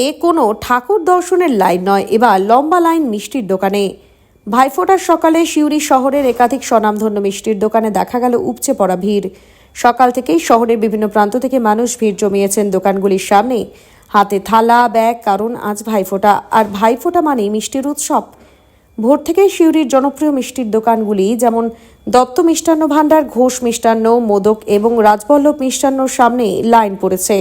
এ কোনো ঠাকুর দর্শনের লাইন নয়, এবার লম্বা লাইন মিষ্টির দোকানে। ভাইফোঁটার সকালে সিউড়ি শহরের একাধিক স্বনামধন্য মিষ্টির দোকানে দেখা গেল উপচে পড়া ভিড়। সকাল থেকেই শহরের বিভিন্ন প্রান্ত থেকে মানুষ ভিড় জমিয়েছেন দোকানগুলির সামনে। হাতে থালা, ব্যাগ, কারণ আজ ভাইফোঁটা, আর ভাইফোঁটা মানেই মিষ্টির উৎসব। ভোর থেকেই সিউড়ির জনপ্রিয় মিষ্টির দোকানগুলি যেমন দত্ত মিষ্টান্ন ভাণ্ডার, ঘোষ মিষ্টান্ন, মোদক এবং রাজবল্লভ মিষ্টান্নর সামনে লাইন পড়েছে।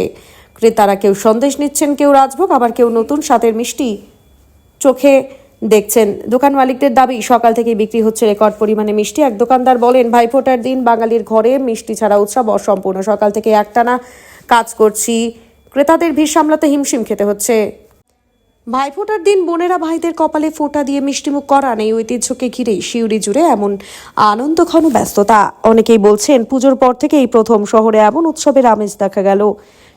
ক্রেতারা কেউ সন্দেশ নিচ্ছেন, কেউ রাজভোগ, আবার কেউ নতুন স্বাদের মিষ্টি চোখে দেখছেন। দোকান মালিকদের দাবি, সকাল থেকে বিক্রি হচ্ছে রেকর্ড পরিমাণে মিষ্টি। এক দোকানদার বলেন, ভাইফোঁটার দিন বাঙালির ঘরে মিষ্টি ছাড়া উৎসব অসম্পূর্ণ। সকাল থেকে একটানা কাজ করছি। ক্রেতাদের ভিড় সামলাতে হিমশিম খেতে হচ্ছে। ভাইফোঁটার দিন বোনেরা ভাইদের কপালে ফোঁটা দিয়ে মিষ্টিমুখ করান। এই ঐতিহ্যকে ঘিরে শিউরি জুড়ে এমন আনন্দঘন ব্যস্ততা। অনেকেই বলছেন, পুজোর পর থেকে এই প্রথম শহরে এমন উৎসবের আমেজ দেখা গেল।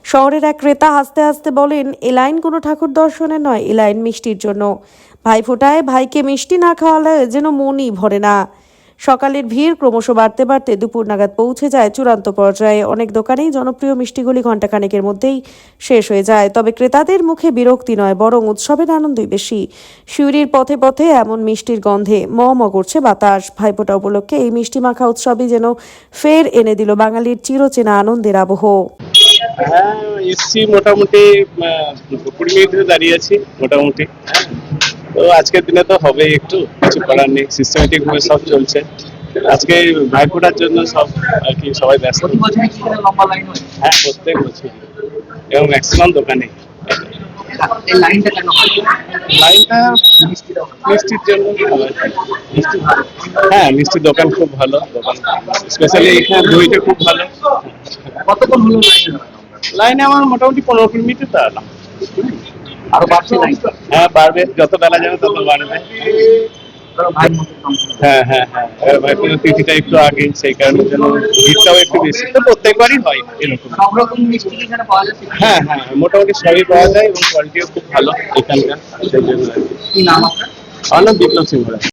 শহরের এক ক্রেতা হাসতে হাসতে বলেন, এ লাইন কোনো ঠাকুর দর্শনের নয়, এ লাইন মিষ্টির জন্য। ভাইফোঁটায় ভাইকে মিষ্টি না খাওয়ালে যেন মনই ভরে না। সকালের ভিড় ক্রমশ বাড়তে বাড়তে দুপুর নাগাদ পৌঁছে যায় চূড়ান্ত পর্যায়ে। অনেক দোকানেই জনপ্রিয় মিষ্টিগুলি ঘণ্টাখানেকের মধ্যেই শেষ হয়ে যায়। তবে ক্রেতাদের মুখে বিরক্তি নয়, বরং উৎসবের আনন্দই বেশি। শিউরির পথে পথে এমন মিষ্টির গন্ধে ম ম করছে বাতাস। ভাইফোঁটা উপলক্ষে এই মিষ্টি মাখা উৎসবই যেন ফের এনে দিল বাঙালির চিরচেনা আনন্দের আবহ। হ্যাঁ এসছি মোটামুটি মিনিট দাঁড়িয়ে আছি, মোটামুটি। হ্যাঁ। তো আজকের দিনে তো হবেই একটু। কিছু করার নেই সিস্টেমেটিক ভাবে সব চলছে। আজকে ভাইফোঁটার জন্য সব আর কি সবাই ব্যস্ত। হয়? প্রত্যেক বছর এবং ম্যাক্সিমাম দোকানে লাইনটা হয় মিষ্টির জন্য হ্যাঁ মিষ্টির দোকান খুব ভালো। দোকান স্পেশালি এখানে দইটা খুব ভালো। কতক্ষণ হলো লাইনে লাইনে আমার মোটামুটি পনেরো কুড়ি মিনিট দাঁড়ালাম। আরও বাড়ছে হ্যাঁ বাড়বে। যত বেলা যাবে তত বাড়বে। হ্যাঁ হ্যাঁ হ্যাঁ। একটু আগে, সেই কারণে একটু বেশি। তো প্রত্যেকবারই হয় হ্যাঁ হ্যাঁ মোটামুটি সবই পাওয়া যায় এবং কোয়ালিটিও খুব ভালো আমার নাম বিপ্লব সিংহ।